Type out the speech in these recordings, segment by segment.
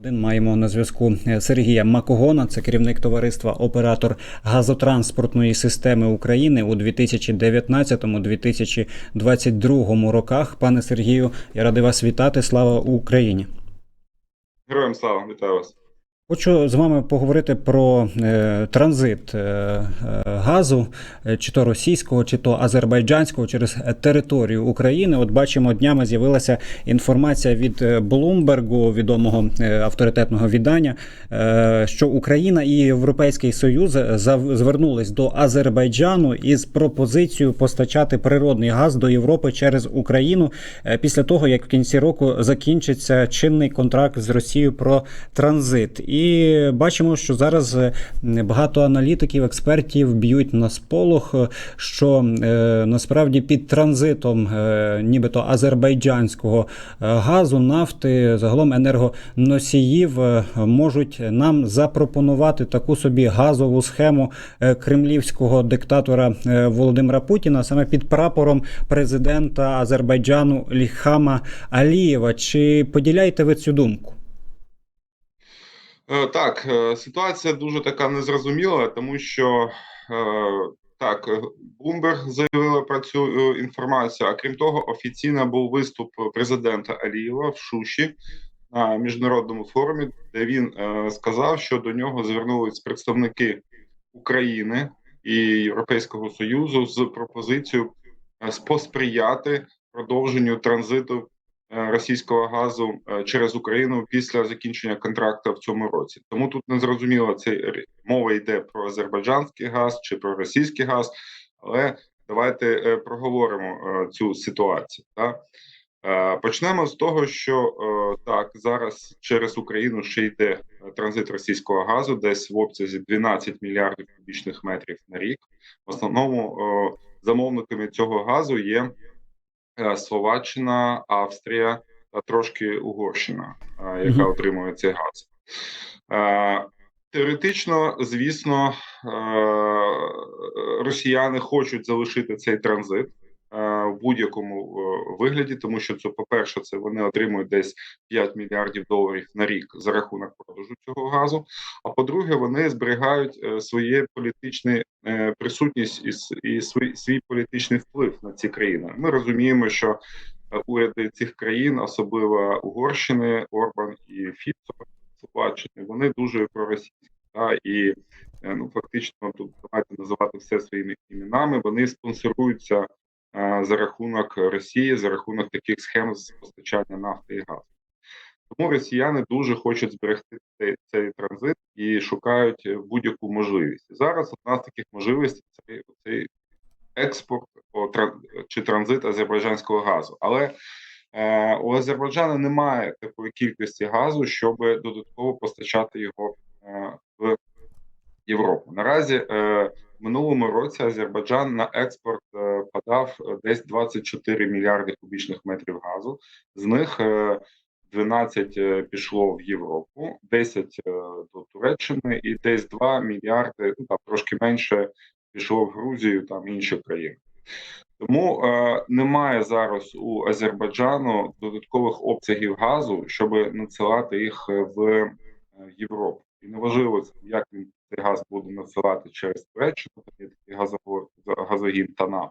Один маємо на зв'язку е, Сергія Макогона, це керівник товариства Оператор газотранспортної системи України у 2019-2022 роках. Пане Сергію, я радий вас вітати. Слава Україні! Героям слава, вітаю вас. Хочу з вами поговорити про е, транзит е, е, газу, е, чи то російського, чи то азербайджанського через територію України. От бачимо, днями з'явилася інформація від е, Bloomberg, відомого е, авторитетного віддання, е, що Україна і Європейський Союз звернулись до Азербайджану із пропозицією постачати природний газ до Європи через Україну е, після того, як в кінці року закінчиться чинний контракт з Росією про транзит. І бачимо, що зараз е, багато аналітиків, експертів б'ють на сполох, е, що е, насправді під транзитом, нібито азербайджанського газу, нафти, загалом енергоносіїв можуть нам запропонувати таку собі газову схему кремлівського диктатора Володимира Путіна саме під прапором президента Азербайджану Ліхама Алієва. Чи поділяєте ви цю думку? Е, Так, е, ситуація дуже така незрозуміла, тому що е, так, Bloomberg заявила про цю інформацію. А крім того, офіційно був виступ президента Алієва в Шуші на міжнародному форумі, де він сказав, що до нього звернулись представники України і Європейського Союзу з пропозицією посприяти продовженню транзиту російського газу е, через Україну після закінчення контракту в цьому році. Тому тут не зрозуміло, це мова йде про азербайджанський газ чи про російський газ. Але давайте е, проговоримо е, цю ситуацію. Так? Е, Почнемо з того, що е, так зараз через Україну ще йде е, транзит російського газу, десь в обсязі 12 мільярдів кубічних метрів на рік. В основному е, замовниками цього газу є е, Словаччина, Австрія та трошки Угорщина, е, яка отримує цей газ. Е, Теоретично, звісно, е, росіяни хочуть залишити цей транзит е, в будь-якому е, вигляді, тому що це, по-перше, це вони отримують десь 5 мільярдів доларів на рік за рахунок продажу цього газу. А по-друге, вони зберігають е, своє політичне е, присутність і, свій, свій політичний вплив на ці країни. Ми розуміємо, що е, уряди цих країн, особливо Угорщини, Орбан і Фіцо, Словаччини, вони дуже проросійські. Та, і е, ну фактично тут давайте називати все своїми іменами. Вони спонсоруються е, за рахунок Росії, за рахунок таких схем з постачання нафти і газу. Тому росіяни дуже хочуть зберегти цей, цей транзит і шукають будь-яку можливість. Зараз одна з таких можливостей це цей експорт чи транзит азербайджанського газу. Але е, у Азербайджану немає такої кількості газу, щоб додатково постачати його е, в Європу. Наразі е, в минулому році Азербайджан на експорт е, подав е, десь 24 мільярди кубічних метрів газу. З них е, 12 е, пішло в Європу, 10 е, до Туреччини і десь 2 мільярди, ну там трошки менше пішло в Грузію, там інші країни. Тому е, немає зараз у Азербайджану додаткових обсягів газу, щоб надсилати їх е, в е, Європу. І неважливо, як він цей газ буде надсилати через Туреччину, є такий газогін ТАНАП,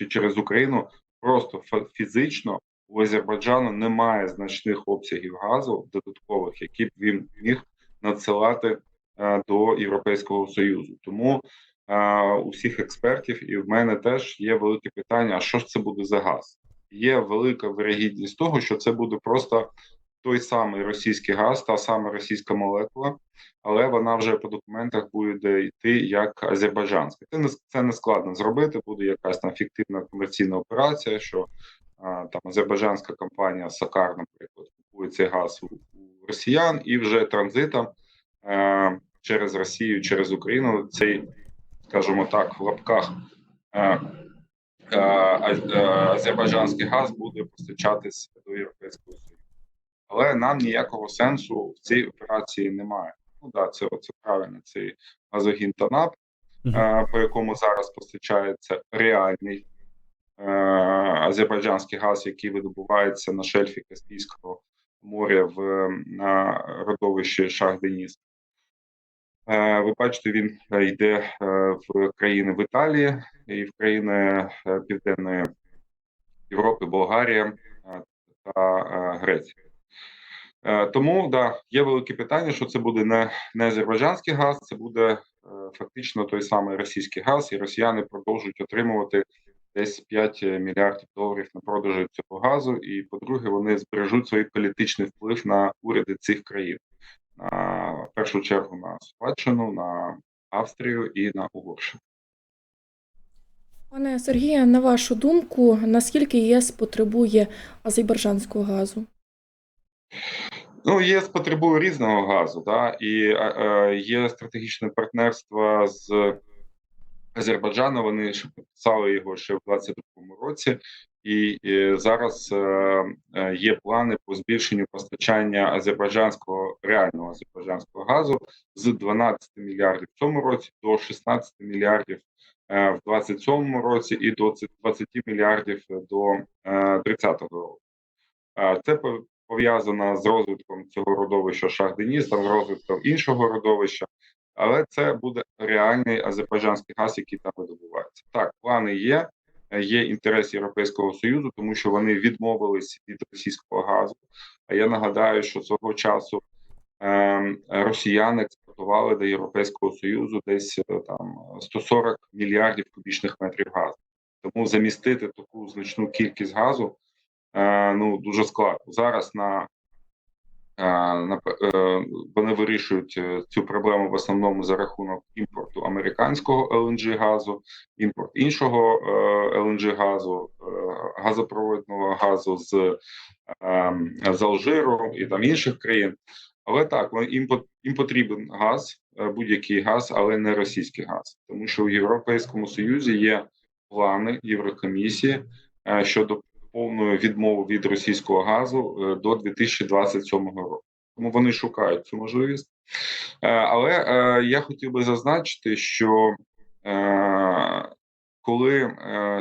чи через Україну. Просто фізично у Азербайджану немає значних обсягів газу додаткових, які б він міг надсилати е, до Європейського Союзу. Тому е, у всіх експертів і в мене теж є велике питання: а що ж це буде за газ? Є велика вирогідність того, що це буде просто той самий російський газ, та сама російська молекула, але вона вже по документах буде йти як азербайджанська. Це не це не складно зробити. Буде якась там фіктивна комерційна операція, що а, там азербайджанська компанія Сакар, наприклад, купує цей газ у, у росіян і вже транзитом е, через Росію, через Україну цей, скажімо так, в лапках. Е, е, а- азербайджанський газ буде постачатись до Європейського Союзу. Але нам ніякого сенсу в цій операції немає. Ну да, це оце правильно. Цей газогін ТАНАП, Мгм. е, по якому зараз постачається реальний е, азербайджанський газ, який видобувається на шельфі Каспійського моря в на родовищі Шах-Деніс. Е, Ви бачите, він е, йде в країни в Італії і в країни Південної Європи, Болгарія та Греція. Е, Тому да, є велике питання, що це буде не, не азербайджанський газ, це буде е, фактично той самий російський газ, і росіяни продовжують отримувати десь 5 мільярдів доларів на продажу цього газу. І по-друге, вони збережуть свій політичний вплив на уряди цих країн, на в першу чергу на Словаччину, на Австрію і на Угорщину. Пане Сергію, на вашу думку, наскільки ЄС потребує азербайджанського газу? Ну, ЄС потребує різного газу, да, і е, е, є стратегічне партнерство з Азербайджаном. Вони ще підписали його ще в 22-му році, і, е, зараз е, е, є плани по збільшенню постачання азербайджанського реального азербайджанського газу з 12 мільярдів в цьому році до 16 мільярдів е, в 27-му році і до 20 мільярдів до е, 30-го року. Е, Це по- пов'язано з розвитком цього родовища Шах-Деніс, там з розвитком іншого родовища, але це буде реальний азербайджанський газ, який там видобувається. Так, плани є. е, Є інтерес Європейського союзу, тому що вони відмовились від російського газу. А я нагадаю, що свого часу ем, росіяни експортували до Європейського союзу десь е, там 140 мільярдів кубічних метрів газу. Тому замістити таку значну кількість газу е, ну дуже складно. Зараз на, е, на е, вони вирішують е, цю проблему в основному за рахунок імпорту американського LNG газу, імпорт іншого е, LNG газу, е, газопроводного газу з, е, з Алжиру і там інших країн. Але так, вони- їм, потрібен газ, е, будь-який газ, але не російський газ, тому що в Європейському Союзі є плани Єврокомісії е, щодо повної відмови від російського газу е, до 2027 року. Тому вони шукають цю можливість. Е, Але е, я хотів би зазначити, що коли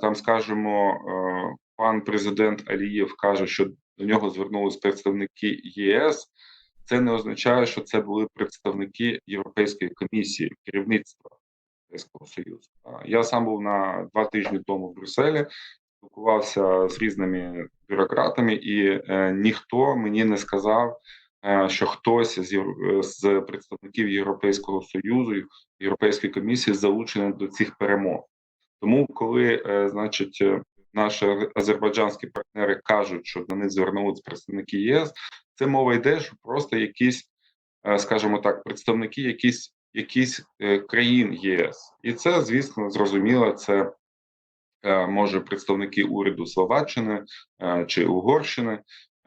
там, скажімо, пан президент Алієв каже, що до нього звернулись представники ЄС, це не означає, що це були представники Європейської комісії, керівництва Союзу. Я сам був на два тижні тому в Брюсселі, спілкувався з різними бюрократами, і е, ніхто мені не сказав, е, що хтось з, з представників Європейського Союзу, Європейської комісії залучений до цих перемог. Тому, коли, е, значить, е, наші азербайджанські партнери кажуть, що до них звернулись представники ЄС, це мова йде, що просто якісь, е, скажімо так, представники якісь, якісь е, країн ЄС, і це, звісно, зрозуміло. Це е, може представники уряду Словаччини е, чи Угорщини,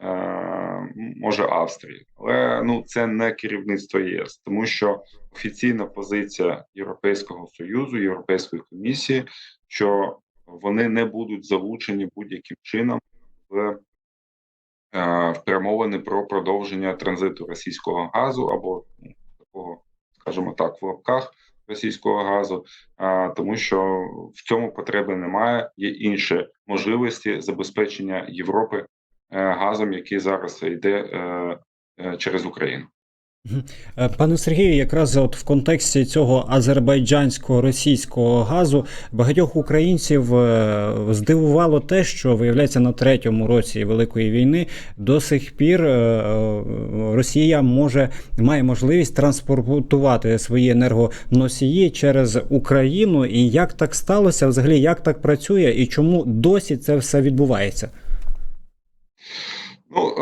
е, може Австрії, але ну це не керівництво єС, тому що офіційна позиція Європейського союзу, Європейської комісії, що вони не будуть залучені будь-яким чином в, е, перемовини про продовження транзиту російського газу або ну, такого, скажімо так, в лапках російського газу, а, тому що в цьому потреби немає. Є інші можливості забезпечення Європи е, газом, який зараз йде е, е, через Україну. Е, Пане Сергію, якраз от в контексті цього азербайджанського російського газу багатьох українців е, здивувало те, що виявляється на третьому році Великої війни до сих пір е, Росія може має можливість транспортувати свої енергоносії через Україну. І як так сталося? Взагалі, як так працює, і чому досі це все відбувається? Ну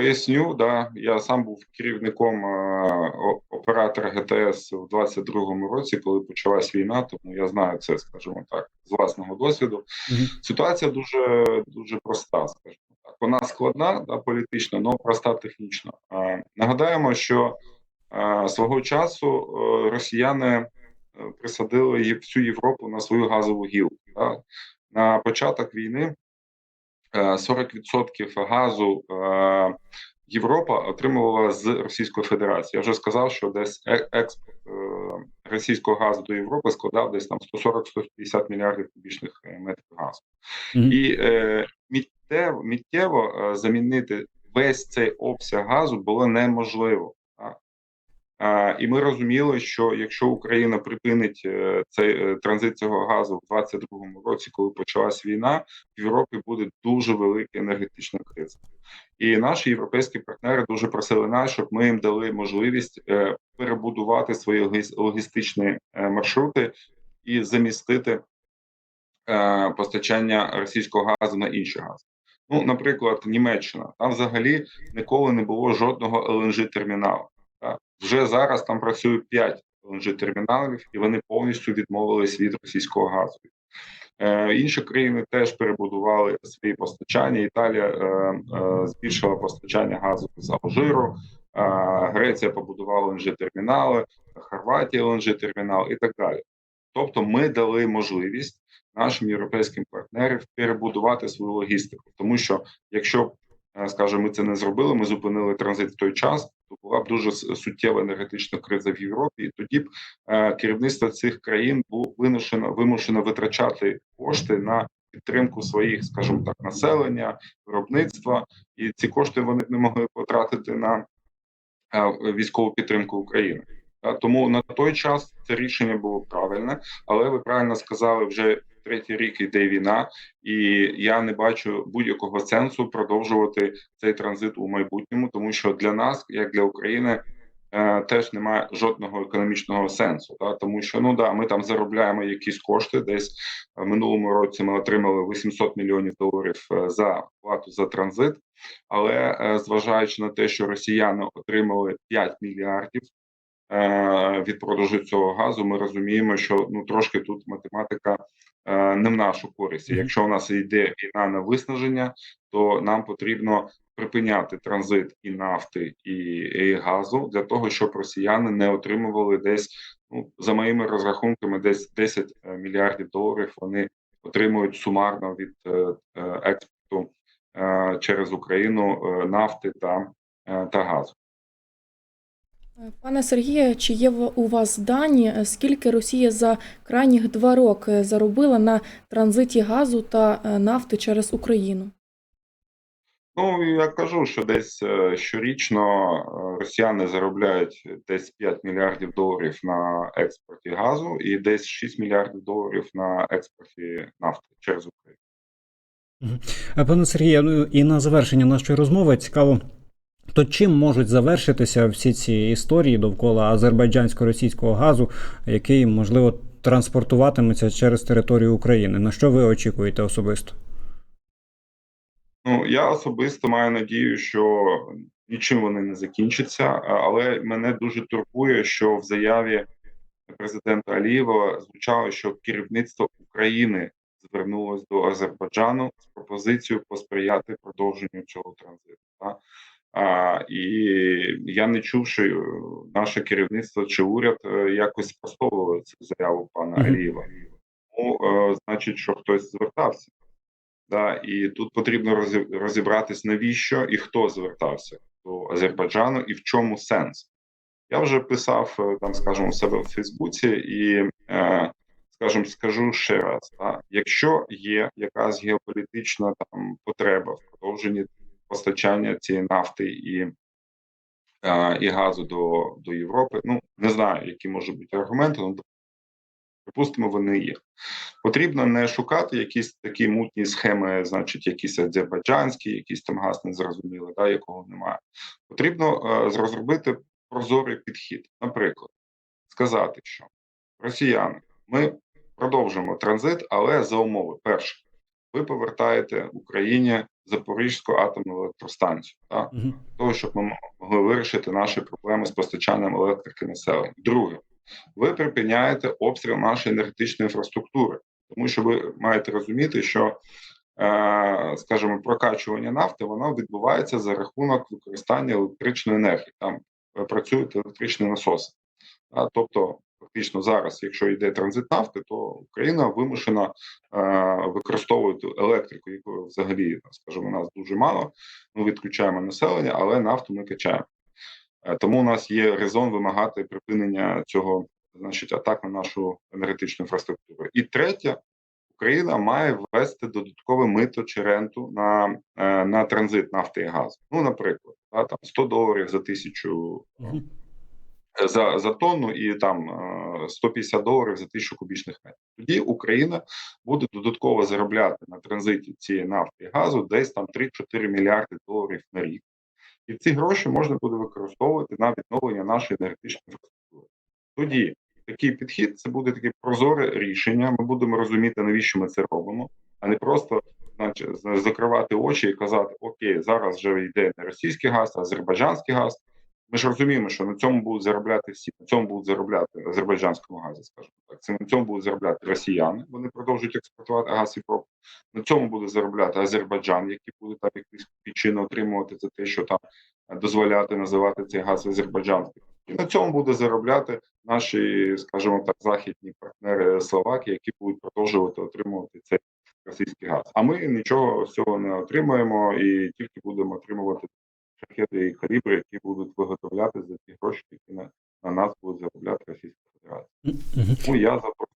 поясню, да, я сам був керівником е, оператора ГТС у 22-му році, коли почалась війна, тому я знаю це, скажімо так, з власного досвіду. Мгм. Ситуація дуже дуже проста, скажімо так. Вона складна, да, політично, але проста технічно. Е, нагадаємо, що е, свого часу е, росіяни присадили всю Європу на свою газову гілку. Да. На початок війни 40% газу е, Європа отримувала з Російської Федерації. Я вже сказав, що десь е- експорт е, російського газу до Європи складав десь там 140-150 мільярдів кубічних е, метрів газу. Мгм. І е, миттєво е, замінити весь цей обсяг газу було неможливо. І ми розуміли, що якщо Україна припинить е, цей е, транзит цього газу в 2022 році, коли почалась війна, в Європі буде дуже велика енергетична криза. І наші європейські партнери дуже просили нас, щоб ми їм дали можливість е, перебудувати свої логіс- логістичні маршрути і замістити постачання російського газу на інший газ. Ну, наприклад, Німеччина там взагалі ніколи не було жодного LNG терміналу. Вже зараз там працює 5 LNG терміналів, і вони повністю відмовились від російського газу. Е, інші країни теж перебудували свої постачання. Італія е, е, збільшила постачання газу з Алжиру, е, Греція побудувала LNG термінали, Хорватія LNG термінал і так далі. Тобто, ми дали можливість нашим європейським партнерам перебудувати свою логістику, тому що якщо б, е, ми це не зробили, ми зупинили транзит в той час, то була б дуже суттєва енергетична криза в Європі, і тоді б е, керівництво цих країн було вимушено вимушено витрачати кошти на підтримку своїх, скажімо так, населення, виробництва, і ці кошти вони не могли потратити на е, військову підтримку України. Тому на той час це рішення було правильне, але ви правильно сказали, вже третій рік йде війна, і я не бачу будь-якого сенсу продовжувати цей транзит у майбутньому, тому що для нас, як для України, е, теж немає жодного економічного сенсу. Та тому що ну да, ми там заробляємо якісь кошти. Десь в минулому році ми отримали 800 мільйонів доларів е, за плату за транзит. Але е, зважаючи на те, що росіяни отримали 5 мільярдів е, від продажу цього газу, ми розуміємо, що ну трошки тут математика е, не в нашу користь. Якщо у нас йде війна на виснаження, то нам потрібно припиняти транзит і нафти, і, і газу для того, щоб росіяни не отримували десь, ну за моїми розрахунками, десь 10 мільярдів доларів вони отримують сумарно від е, е, експорту е, через Україну е, нафти та, е, та газу. Пане Сергію, чи є в- у вас дані, е, скільки Росія за крайніх два роки заробила на транзиті газу та е, нафти через Україну? Ну я кажу, що десь е, щорічно росіяни заробляють десь 5 мільярдів доларів на експорті газу і десь 6 мільярдів доларів на експорті нафти через Україну. Пане Сергію, ну і на завершення нашої розмови цікаво. То чим можуть завершитися всі ці історії довкола азербайджансько-російського газу, який можливо транспортуватиметься через територію України? На що ви очікуєте особисто? Ну я особисто маю надію, що нічим вони не закінчаться, але мене дуже турбує, що в заяві президента Алієва звучало, що керівництво України звернулось до Азербайджану з пропозицією посприяти продовженню цього транзиту. А, і я не чув, що е, наше керівництво чи уряд е, якось спростовували цю заяву пана. Алієва. Ну, е, значить, що хтось звертався. Да, і тут потрібно розі- розібратись, навіщо і хто звертався до Азербайджану, і в чому сенс. Я вже писав там, скажімо, у себе в Фейсбуці, і е, скажімо, скажу ще раз: да, якщо є якась геополітична там потреба в продовженні постачання цієї нафти і, е, і газу до, до Європи, ну не знаю, які можуть бути аргументи, ну припустимо, вони є. Потрібно не шукати якісь такі мутні схеми, значить, якісь азербайджанські, якісь там газ незрозумілий, да, якого немає. Потрібно е, розробити прозорий підхід. Наприклад, сказати, що росіяни, ми продовжимо транзит, але за умови: перше, ви повертаєте Україні Запорізьку атомну електростанцію, так? Мгм. того, щоб ми могли вирішити наші проблеми з постачанням електрики населення. Друге, ви припиняєте обстріл нашої енергетичної інфраструктури, тому що ви маєте розуміти, що е, скажімо, прокачування нафти воно відбувається за рахунок використання електричної енергії. Там працюють електричні насоси. А, тобто, фактично зараз, якщо йде транзит нафти, то Україна вимушена е, використовувати електрику, якої взагалі, скажімо, нас дуже мало. Ми відключаємо населення, але нафту ми качаємо. Е, Тому у нас є резон вимагати припинення цього, значить, атак на нашу енергетичну інфраструктуру. І третє, Україна має ввести додаткове мито чи ренту на, е, на транзит нафти і газу. Ну, наприклад, да, там 100 доларів за тисячу. За, за тонну і там е, 150 доларів за тисячу кубічних метрів. Тоді Україна буде додатково заробляти на транзиті цієї нафти і газу десь там 3-4 мільярди доларів на рік. І ці гроші можна буде використовувати на відновлення нашої енергетичної інфраструктури. Тоді такий підхід це буде таке прозоре рішення. Ми будемо розуміти, навіщо ми це робимо, а не просто значить, закривати очі і казати: Окей, зараз вже йде не російський газ, а азербайджанський газ. Ми ж розуміємо, що на цьому будуть заробляти всі. На цьому будуть заробляти азербайджанському газі, скажімо так. Це на цьому будуть заробляти росіяни. Вони продовжують експортувати газ і Європу. На цьому буде заробляти Азербайджан, який буде там якісь причини отримувати за те, що там дозволяти називати цей газ азербайджанським. І на цьому буде заробляти наші, скажімо так, західні партнери Словакії, які будуть продовжувати отримувати цей російський газ. А ми нічого з цього не отримаємо і тільки будемо отримувати шахеди і калібри, які будуть виготовляти за ті гроші, які на, на нас будуть заробляти Російська Федерація. Тому я за прозорий підхід. Е,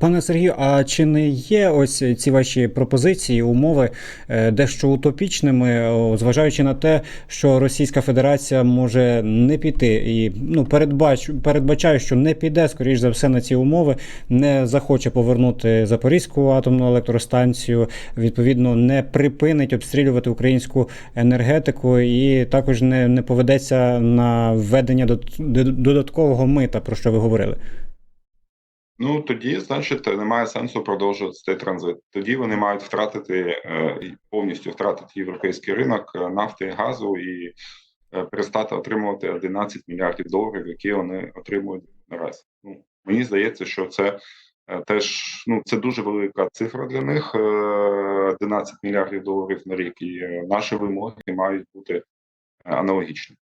Пане Сергію, а чи не є ось ці ваші пропозиції, умови е, дещо утопічними, зважаючи на те, що Російська Федерація може не піти і ну передбач, передбачаю, що не піде, скоріш за все, на ці умови, не захоче повернути Запорізьку атомну електростанцію, відповідно, не припинить обстрілювати українську енергетику і також не, не поведеться на введення дод- додаткового мита, про що ви говорили. Ну тоді, значить, немає сенсу продовжувати цей транзит. Тоді вони мають втратити е, повністю втратити європейський ринок е, нафти і газу і е, перестати отримувати 11 мільярдів доларів, які вони отримують наразі. Ну мені здається, що це теж ну це дуже велика цифра для них. е, 11 мільярдів доларів на рік, і наші вимоги мають бути аналогічні.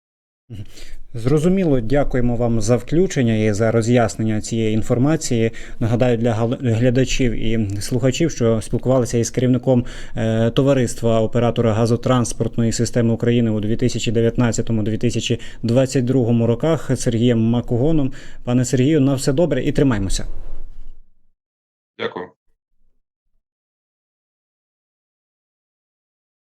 Зрозуміло, дякуємо вам за включення і за роз'яснення цієї інформації. Нагадаю для глядачів і слухачів, що спілкувалися із керівником е, товариства оператора газотранспортної системи України у 2019-2022 роках Сергієм Макугоном. Пане Сергію, на все добре і тримаймося. Дякую.